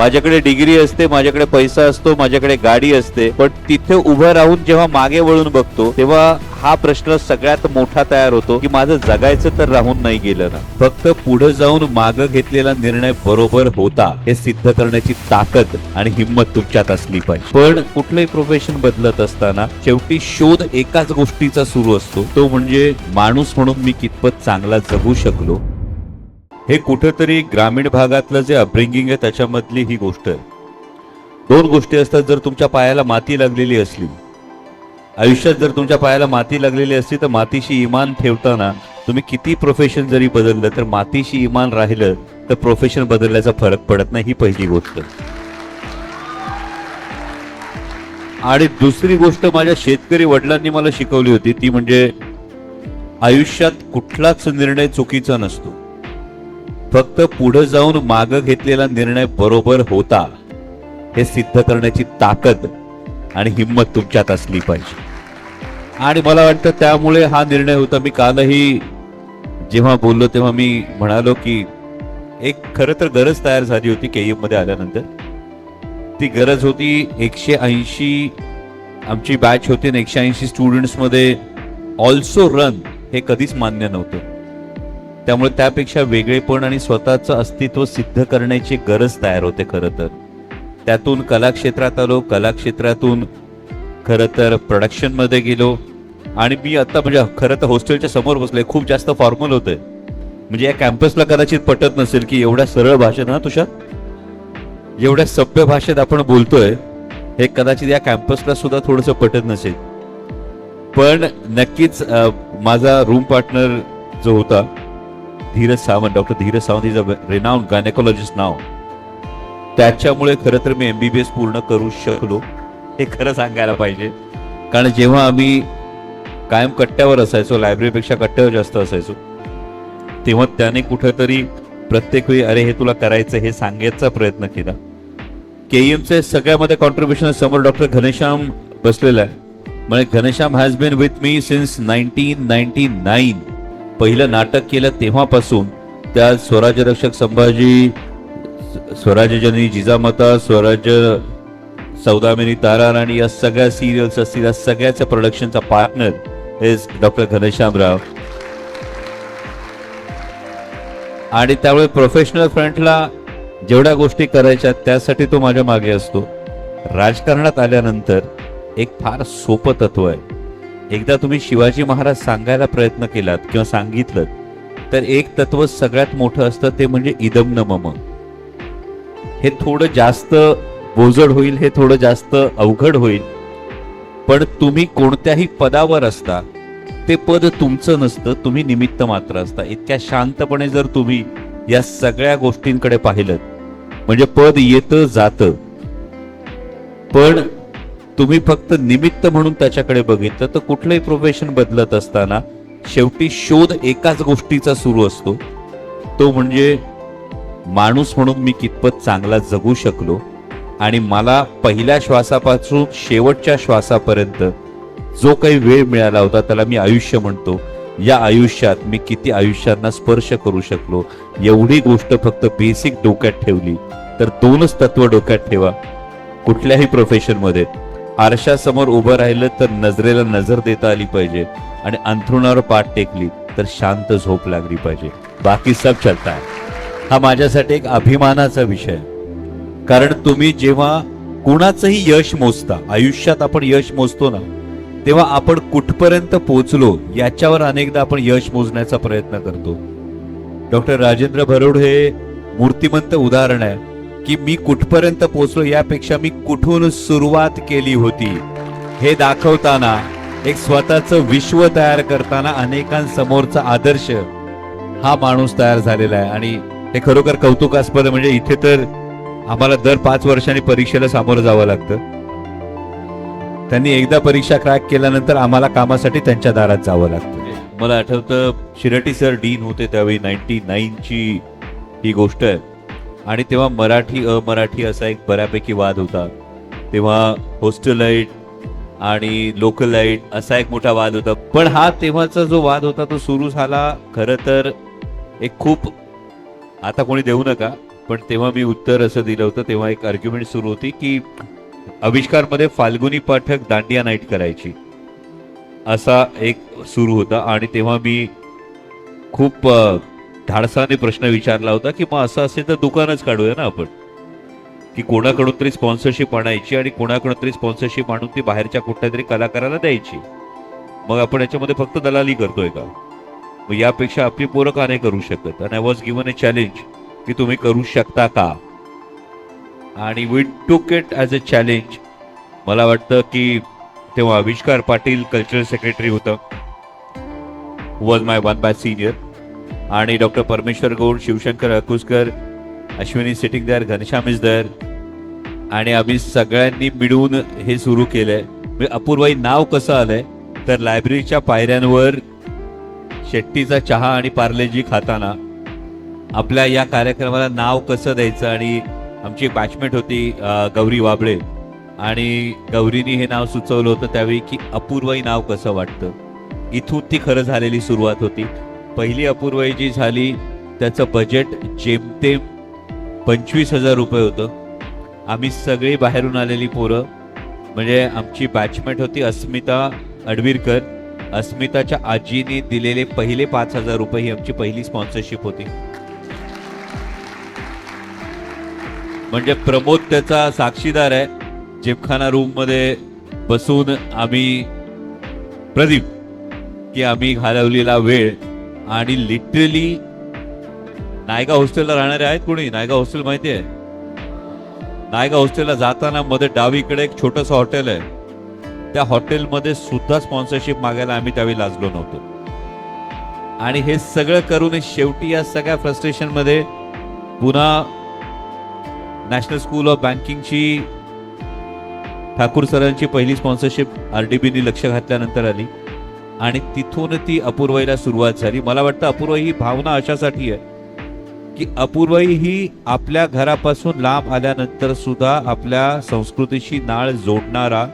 माझ्याकडे डिग्री असते माझ्याकडे पैसा असतो माझ्याकडे गाडी असते पण तिथे उभं राहून जेव्हा मागे वळून बघतो तेव्हा हा प्रश्न सगळ्यात मोठा तयार होतो की माझं जगायचं तर राहून नाही गेलं ना. फक्त पुढे जाऊन माग घेतलेला निर्णय बरोबर होता हे सिद्ध करण्याची ताकद आणि हिंमत तुमच्यात असली पाहिजे. पण कुठलंही प्रोफेशन बदलत असताना शेवटी शोध एकाच गोष्टीचा सुरू असतो. तो म्हणजे माणूस म्हणून मी कितपत चांगला जगू शकलो हे कुठंतरी ग्रामीण भागातलं जे अपब्रिंगिंग आहे त्याच्यामधली ही गोष्ट आहे. दोन गोष्टी असतात जर तुमच्या पायाला माती लागलेली असली. आयुष्यात जर तुमच्या पायाला माती लागलेली असली तर मातीशी इमान ठेवताना तुम्ही किती प्रोफेशन जरी बदललं तर मातीशी इमान राहिलं तर प्रोफेशन बदलण्याचा फरक पडत नाही ही पहिली गोष्ट. आणि दुसरी गोष्ट माझ्या शेतकरी वडिलांनी मला शिकवली होती ती म्हणजे आयुष्यात कुठलाच निर्णय चुकीचा नसतो. फक्त पुढे जाऊन माग घेतलेला निर्णय बरोबर होता. हे सिद्ध करण्याची ताकद आणि हिंमत तुमच्यात असली पाहिजे. आणि मला वाटतं त्यामुळे हा निर्णय होता. मी कालही जेव्हा बोललो तेव्हा मी म्हणालो की एक खरं तर गरज तयार झाली होती के मध्ये आल्यानंतर. ती गरज होती एकशे ऐंशी आमची बॅच होती आणि एकशे ऐंशी स्टुडंट्समध्ये ऑल्सो रन हे कधीच मान्य नव्हतं. त्यामुळे त्यापेक्षा वेगळेपण आणि स्वतःचं अस्तित्व सिद्ध करण्याची गरज तयार होते खरं तर. त्यातून कलाक्षेत्रात आलो कलाक्षेत्रातून खरं तर प्रोडक्शनमध्ये गेलो. आणि मी आता म्हणजे खरं तर हॉस्टेलच्या समोर बसले खूप जास्त फॉर्मल होतं म्हणजे या कॅम्पसला कदाचित पटत नसेल की एवढ्या सरळ भाषेत ना तुषार? एवढ्या सभ्य भाषेत आपण बोलतोय हे कदाचित या कॅम्पसला सुद्धा थोडंसं पटत नसेल. पण नक्कीच माझा रूम पार्टनर जो होता Dheeraj Sawant doctor Dheeraj Sawant is a renowned gynaecologist नाव त्याच्यामुळे खरं तर मी एमबीबीएस पूर्ण करू शकलो. हे खरं सांगायला पाहिजे. कारण जेव्हा आम्ही कायम कट्ट्यावर असायचो लायब्ररीपेक्षा कट्ट्यावर जास्त असायचो तेव्हा त्याने कुठेतरी प्रत्येक वेळी अरे हे तुला करायचं हे सांगायचा प्रयत्न केला. केईएमचे सगळ्यामध्ये कॉन्ट्रीब्युशन समोर डॉक्टर घनश्याम बसलेला आहे. म्हणजे Ghanshyam has been with me since nineteen ninety nine पहिलं नाटक केलं तेव्हापासून त्या स्वराज्य रक्षक संभाजी स्वराज्यजननी जिजामाता स्वराज्य सौदामिनी तारा राणी या सगळ्या सिरियल्स असतील या सगळ्याच्या प्रोडक्शनचा पार्टनर इज डॉक्टर घनश्यामराव आणि त्यामुळे प्रोफेशनल फ्रंटला जेवढ्या गोष्टी करायच्या त्यासाठी तो माझ्या मागे असतो. राजकारणात आल्यानंतर एक फार सोपं तत्व आहे. एकदा तुम्ही शिवाजी महाराज सांगायला प्रयत्न केलात किंवा सांगितलं तर एक तत्व सगळ्यात मोठं असतं ते म्हणजे इदम न मम. हे थोडं जास्त बोजड होईल हे थोडं जास्त अवघड होईल पण तुम्ही कोणत्याही पदावर असता ते पद तुमचं नसतं तुम्ही निमित्त मात्र असता. इतक्या शांतपणे जर तुम्ही या सगळ्या गोष्टींकडे पाहिलं म्हणजे पद येतं जातं. पण तुम्ही फक्त निमित्त म्हणून त्याच्याकडे बघितलं तर कुठलंही प्रोफेशन बदलत असताना शेवटी शोध एकाच गोष्टीचा सुरू असतो. तो म्हणजे माणूस म्हणून मी कितपत चांगला जगू शकलो आणि मला पहिल्या श्वासापासून शेवटच्या श्वासापर्यंत जो काही वेळ मिळाला होता त्याला मी आयुष्य म्हणतो. या आयुष्यात मी किती आयुष्यांना स्पर्श करू शकलो? एवढी गोष्ट फक्त बेसिक डोक्यात ठेवली. तर दोनच तत्व डोक्यात ठेवा. कुठल्याही प्रोफेशनमध्ये आरशासमोर उभं राहिलं तर नजरेला नजर देता आली पाहिजे आणि अंथरुणावर पाठ टेकली तर शांत झोप लागली पाहिजे. बाकी सब चलता है. हा माझ्यासाठी एक अभिमानाचा विषय. कारण तुम्ही जेव्हा कुणाचंही यश मोजता आयुष्यात आपण यश मोजतो ना तेव्हा आपण कुठपर्यंत पोहोचलो याच्यावर अनेकदा आपण यश मोजण्याचा प्रयत्न करतो. डॉक्टर राजेंद्र भरोड हे मूर्तिमंत उदाहरण आहे. की मी कुठपर्यंत पोहोचलो यापेक्षा मी कुठून सुरुवात केली होती? हे दाखवताना एक स्वतःचं विश्व तयार करताना अनेकांसमोरचा आदर्श हा माणूस तयार झालेला आहे. आणि हे खरोखर कौतुकास्पद म्हणजे इथे तर आम्हाला दर पाच वर्षांनी परीक्षेला सामोरं जावं लागतं. त्यांनी एकदा परीक्षा क्रॅक केल्यानंतर आम्हाला कामासाठी त्यांच्या दारात जावं लागतं. मला आठवतं शिरटी सर डीन होते त्यावेळी. नाईन्टी नाईनची ही गोष्ट आहे. आणि तेव्हा मराठी अमराठी असा एक बऱ्यापैकी वाद होता. तेव्हा हॉस्टेलाईट आणि लोकलाईट असा एक मोठा वाद होता. पण हा तेव्हाचा जो वाद होता तो सुरू झाला खरं तर एक खूप आता कोणी देऊ नका पण तेव्हा मी उत्तर असं दिलं होतं. तेव्हा एक आर्ग्युमेंट सुरू होती की आविष्कारमध्ये फाल्गुनी पाठक दांडिया नाईट करायची. असा एक सुरू होता. आणि तेव्हा मी खूप धाडसाने प्रश्न विचारला होता की मग असं असेल तर दुकानच काढूया ना आपण? की कोणाकडून तरी स्पॉन्सरशिप आणायची आणि कोणाकडून तरी स्पॉन्सरशिप आणून ती बाहेरच्या कुठल्या तरी कलाकाराला द्यायची. मग आपण याच्यामध्ये फक्त दलाली करतोय का? मग यापेक्षा आपली पोरं का नाही करू शकत? आणि I was given a challenge की तुम्ही करू शकता का? आणि वी टूक इट ॲज अ चॅलेंज मला वाटतं की तेव्हा आविष्कार पाटील कल्चरल सेक्रेटरी होतं. Was my one by senior आणि doctor Parmeshwar Gaud Shivshankar Akuskar Ashwini sitting there Ghanshyam is there दर आणि आम्ही सगळ्यांनी मिळून हे सुरू केलंय. म्हणजे अपूर्वाई नाव कसं आलंय? तर लायब्ररीच्या पायऱ्यांवर शेट्टीचा चहा आणि पार्लेजी खाताना आपल्या या कार्यक्रमाला नाव कसं द्यायचं? आणि आमची एक बॅचमेट होती गौरी वाबळे. आणि गौरीनी हे नाव सुचवलं होतं त्यावेळी की अपूर्वाई नाव कसं वाटतं? इथून ती खरं झालेली सुरुवात होती. पहिली अपूर्वाई जी झाली त्याचं बजेट जेमतेम पंचवीस हजार रुपये होतं. आम्ही सगळी बाहेरून आलेली पोरं म्हणजे आमची बॅचमेट होती अस्मिता अडवीरकर. अस्मिताच्या आजीने दिलेले पहिले पाच हजार रुपये ही आमची पहिली स्पॉन्सरशिप होती. म्हणजे प्रमोद त्याचा साक्षीदार आहे. जिमखाना रूममध्ये बसून आम्ही प्रदीप की आम्ही घालवलेला वेळ आणि लिटरली नायगा हॉस्टेलला राहणारे आहेत कोणी? नायगा हॉस्टेल माहिती आहे नायगा हॉस्टेलला जाताना मध्ये डावीकडे एक छोटंसं हॉटेल आहे. त्या हॉटेलमध्ये सुद्धा स्पॉन्सरशिप मागायला आम्ही त्यावेळी लाजलो नव्हतो. आणि हे सगळं करून शेवटी या सगळ्या फ्रस्ट्रेशनमध्ये पुन्हा नॅशनल स्कूल ऑफ बँकिंगची ठाकूर सरांची पहिली स्पॉन्सरशिप आर डी बीनी लक्ष घातल्यानंतर आली. आणि तिथून ती अपूर्वाईला सुरुवात झाली. मला वाटतं अपूर्वाई ही भावना अशासाठी आहे की अपूर्वाई ही आपल्या घरापासून लांब आल्यानंतर सुद्धा आपल्या संस्कृतीशी नाळ जोडणारा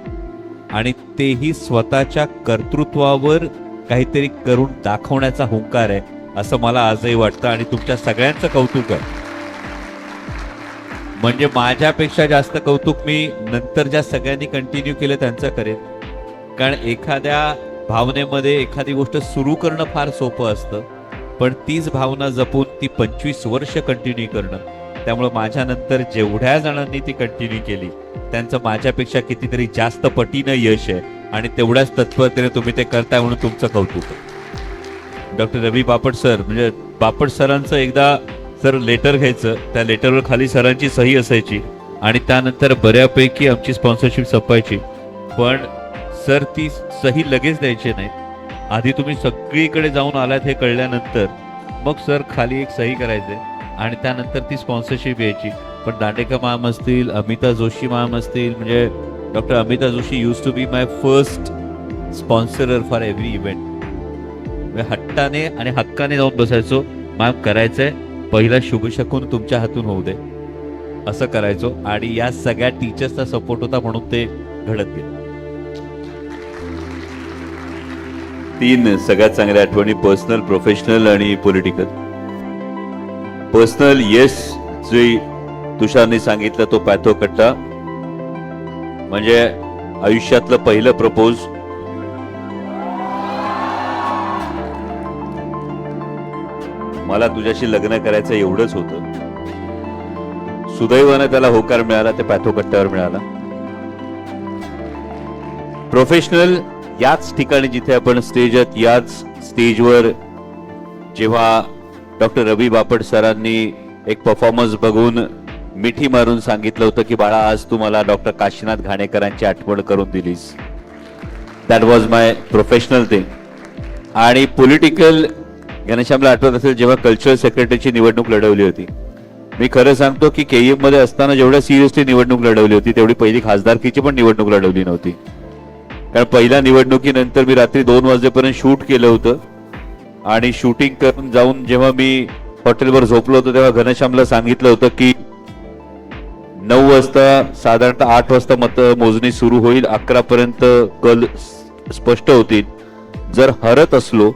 आणि तेही स्वतःच्या कर्तृत्वावर काहीतरी करून दाखवण्याचा हुंकार आहे असं मला आजही वाटतं. आणि तुमच्या सगळ्यांचं कौतुक आहे. म्हणजे माझ्यापेक्षा जास्त कौतुक मी नंतर ज्या सगळ्यांनी कंटिन्यू केलं त्यांचं करेन. कारण एखाद्या भावनेमध्ये एखादी गोष्ट सुरू करणं फार सोपं असतं पण तीच भावना जपून ती पंचवीस वर्ष कंटिन्यू करणं. त्यामुळे माझ्यानंतर जेवढ्या जणांनी ती कंटिन्यू केली त्यांचं माझ्यापेक्षा कितीतरी जास्त पटीनं यश आहे आणि तेवढ्याच तत्परतेने तुम्ही ते करताय म्हणून तुमचं कौतुक डॉक्टर रवी बापट सर म्हणजे बापट सरांचं एकदा सर लेटर घ्यायचं त्या लेटरवर खाली सरांची सही असायची आणि त्यानंतर बऱ्यापैकी आमची स्पॉन्सरशिप संपायची. पण सर ती सही लगेच द्यायची नाहीत. आधी तुम्ही सगळीकडे जाऊन आलात हे कळल्यानंतर मग सर खाली एक सही करायचे आणि त्यानंतर ती स्पॉन्सरशिप यायची. पण दांडेकर मॅम असतील अमिता जोशी मॅम असतील म्हणजे doctor Amita Joshi used to be my first sponsorer for every event हट्टाने आणि हक्काने जाऊन बसायचो मॅम करायचंय पहिला शुभशकून तुमच्या हातून होऊ दे. असं करायचो आणि या सगळ्या टीचर्सचा सपोर्ट होता म्हणून ते घडत गेलं. तीन सगळ्यात चांगल्या आठवणी पर्सनल प्रोफेशनल आणि पॉलिटिकल पर्सनल येस जे तुषारने सांगितलं तो पॅथो कट्टा. म्हणजे आयुष्यातलं पहिलं प्रपोज मला तुझ्याशी लग्न करायचं एवढंच होतं. सुदैवानं त्याला होकार मिळाला ते पॅथोकट्ट्यावर मिळाला. प्रोफेशनल याच ठिकाणी जिथे आपण स्टेज आहेत याच स्टेजवर जेव्हा डॉक्टर रवी बापट सरांनी एक परफॉर्मन्स बघून मिठी मारून सांगितलं होतं की बाळा आज तू मला डॉक्टर काशीनाथ घाणेकरांची आठवण करून दिलीस. That was my professional thing आणि पॉलिटिकल घनश्यामला आठवत असेल जेव्हा कल्चरल सेक्रेटरीची निवडणूक लढवली होती. मी खरं सांगतो की केईएममध्ये असताना जेवढ्या सिरियसली निवडणूक लढवली होती तेवढी पहिली खासदारकीची पण निवडणूक लढवली नव्हती. कारण पहिल्या निवडणुकीनंतर मी रात्री दोन वाजेपर्यंत शूट केलं होतं. आणि शूटिंग करून जाऊन जेव्हा मी हॉटेलवर झोपलो होतो तेव्हा घनश्यामला सांगितलं होतं की नऊ वाजता साधारणतः आठ वाजता मत मोजणी सुरू होईल अकरापर्यंत कल स्पष्ट होतील. जर हरत असलो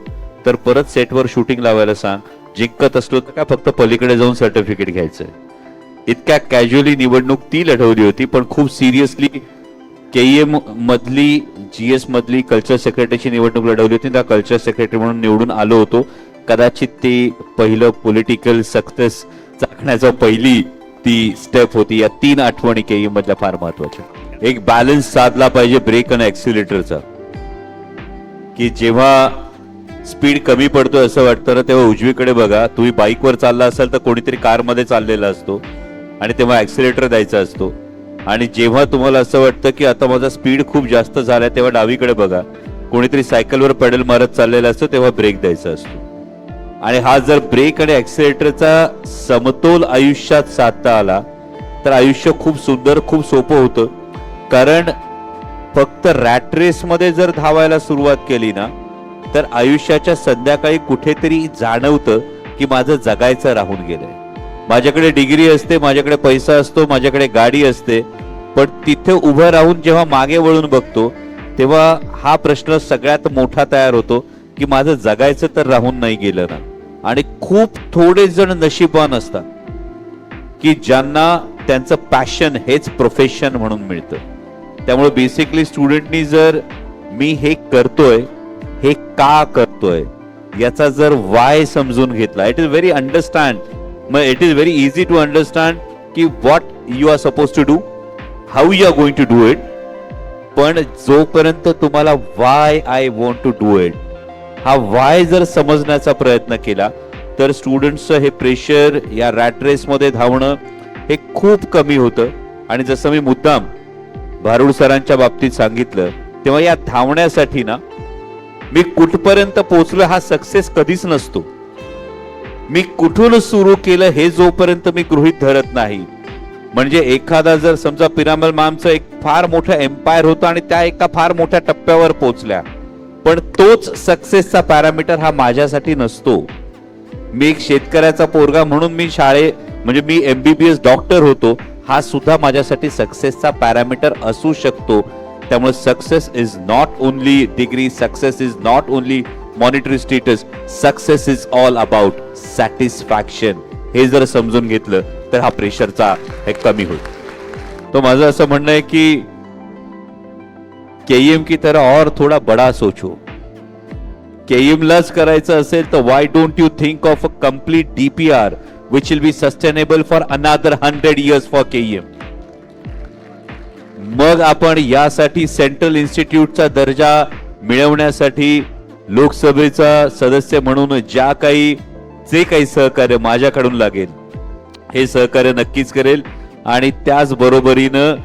तर परत सेटवर शूटिंग लावायला सांग. जिंकत असलो तर काय फक्त पलीकडे जाऊन सर्टिफिकेट घ्यायचं इतक्या कॅज्युअली निवडणूक ती लढवली होती पण खूप सिरियसली के एम मधली जी एस मधली कल्चर सेक्रेटरीची निवडणूक लढवली होती. त्या कल्चर सेक्रेटरी म्हणून निवडून आलो होतो. कदाचित ते पहिलं पॉलिटिकल सक्सेस चाखण्याचा पहिली ती स्टेप होती. या तीन आठवणी के मधल्या फार महत्त्वाच्या एक बॅलन्स साधला पाहिजे ब्रेक आणि ऍक्सिलेटरचा की जेव्हा स्पीड कमी पडतोय असं वाटतं ना तेव्हा उजवीकडे बघा. तुम्ही बाईकवर चालला असाल तर कोणीतरी कारमध्ये चाललेला असतो. आणि तेव्हा ऍक्सिलेटर द्यायचा असतो. आणि जेव्हा तुम्हाला असं वाटतं की आता माझा स्पीड खूप जास्त झालाय तेव्हा डावीकडे बघा. कोणीतरी सायकलवर पॅडल मारत चाललेला असतो तेव्हा ब्रेक द्यायचा असतो. आणि हा जर ब्रेक आणि ॲक्सिलेटरचा समतोल आयुष्यात साधता आला तर आयुष्य खूप सुंदर खूप सोपं होतं. कारण फक्त रॅट रेसमध्ये जर धावायला सुरुवात केली ना तर आयुष्याच्या संध्याकाळी कुठेतरी जाणवतं की माझं जगायचं राहून गेलंय. माझ्याकडे डिग्री असते माझ्याकडे पैसा असतो माझ्याकडे गाडी असते पण तिथे उभं राहून जेव्हा मागे वळून बघतो तेव्हा हा प्रश्न सगळ्यात मोठा तयार होतो की माझं जगायचं तर राहून नाही गेलं ना. आणि खूप थोडे जण नशीबवान असतात की ज्यांना त्यांचं पॅशन हेच प्रोफेशन म्हणून मिळतं. त्यामुळे बेसिकली स्टुडंटनी जर मी हे करतोय हे का करतोय याचा जर वाय समजून घेतला इट इज व्हेरी अंडरस्टँड मग it is very easy to understand की what you are suppose to do how you are going to do it पण जोपर्यंत तुम्हाला why I want to do it हा वाय जर समजण्याचा प्रयत्न केला तर स्टुडंटचं हे प्रेशर या रॅट रेसमध्ये धावणं हे खूप कमी होतं. आणि जसं मी मुद्दाम भारूड सरांच्या बाबतीत सांगितलं तेव्हा या धावण्यासाठी ना मी कुठपर्यंत पोचलो हा सक्सेस कधीच नसतो. मी कुठून सुरू केलं हे जोपर्यंत मी गृहित धरत नाही. म्हणजे एखादा जर समजा पिरामल मामचं एक फार मोठं एम्पायर होतं आणि त्या एका फार मोठ्या टप्प्यावर पोहोचल्या. पण तोच सक्सेसचा पॅरामीटर हा माझ्यासाठी नसतो. मी एक शेतकऱ्याचा पोरगा म्हणून मी शाळे म्हणजे मी एमबीबीएस डॉक्टर होतो हा सुद्धा माझ्यासाठी सक्सेसचा पॅरामीटर असू शकतो. त्यामुळे success is not only degree success is not only monetary status success is all about satisfaction हे जर समजून घेतलं तर हा प्रेशरचा हे कमी होईल. तो माझं असं म्हणणं आहे की केईएम की तरह और थोडा बडा सोचो. केईएम लाच करायचं असेल तर why don't you think of a complete DPR which will be sustainable for another hundred years for KEM मग आपण यासाठी सेंट्रल इन्स्टिट्यूटचा दर्जा मिळवण्यासाठी लोकसभेचा सदस्य म्हणून ज्या काही जे काही सहकार्य माझ्याकडून लागेल हे सहकार्य नक्कीच करेल. आणि त्याचबरोबरीनं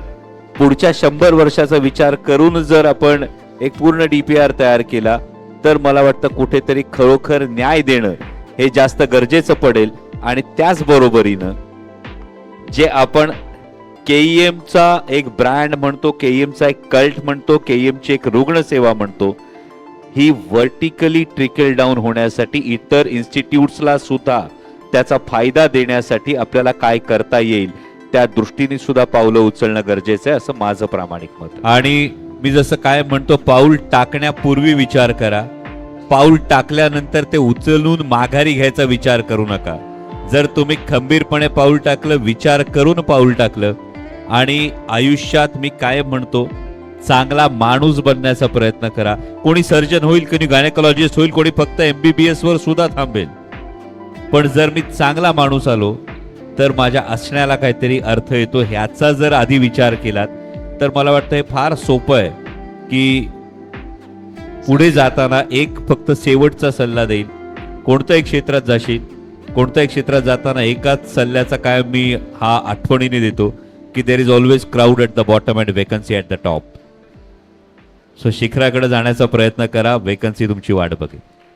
पुढच्या शंभर वर्षाचा विचार करून जर आपण एक पूर्ण डी पी आर तयार केला तर मला वाटतं कुठेतरी खरोखर न्याय देणं हे जास्त गरजेचं पडेल. आणि त्याचबरोबरीनं जे आपण केईएमचा एक ब्रँड म्हणतो केईएमचा एक कल्ट म्हणतो केईएमची एक रुग्णसेवा म्हणतो ही व्हर्टिकली ट्रिकल डाऊन होण्यासाठी इतर इन्स्टिट्यूट्सला सुद्धा त्याचा फायदा देण्यासाठी आपल्याला काय करता येईल त्या दृष्टीने सुद्धा पावलं उचलणं गरजेचं आहे असं माझं प्रामाणिक मत आणि मी जसं काय म्हणतो पाऊल टाकण्यापूर्वी विचार करा. पाऊल टाकल्यानंतर ते उचलून माघारी घ्यायचा विचार करू नका. जर तुम्ही खंबीरपणे पाऊल टाकलं विचार करून पाऊल टाकलं आणि आयुष्यात मी काय म्हणतो चांगला माणूस बनण्याचा प्रयत्न करा. कोणी सर्जन होईल कोणी गायनेकॉलॉजिस्ट होईल कोणी फक्त एमबीबीएस वर सुद्धा थांबेल. पण जर मी चांगला माणूस आलो तर माझ्या असण्याला काहीतरी अर्थ येतो ह्याचा जर आधी विचार केलात तर मला वाटतं हे फार सोपं आहे की पुढे जाताना एक फक्त शेवटचा सल्ला देईल. कोणत्याही क्षेत्रात जाशील कोणत्याही क्षेत्रात जाताना एकाच सल्ल्याचा काय मी हा आठवणीने देतो की there is always crowd at the bottom and vacancy at the top so शिखराकडे जाण्याचा प्रयत्न करा. वेकन्सी तुमची वाट बघेल.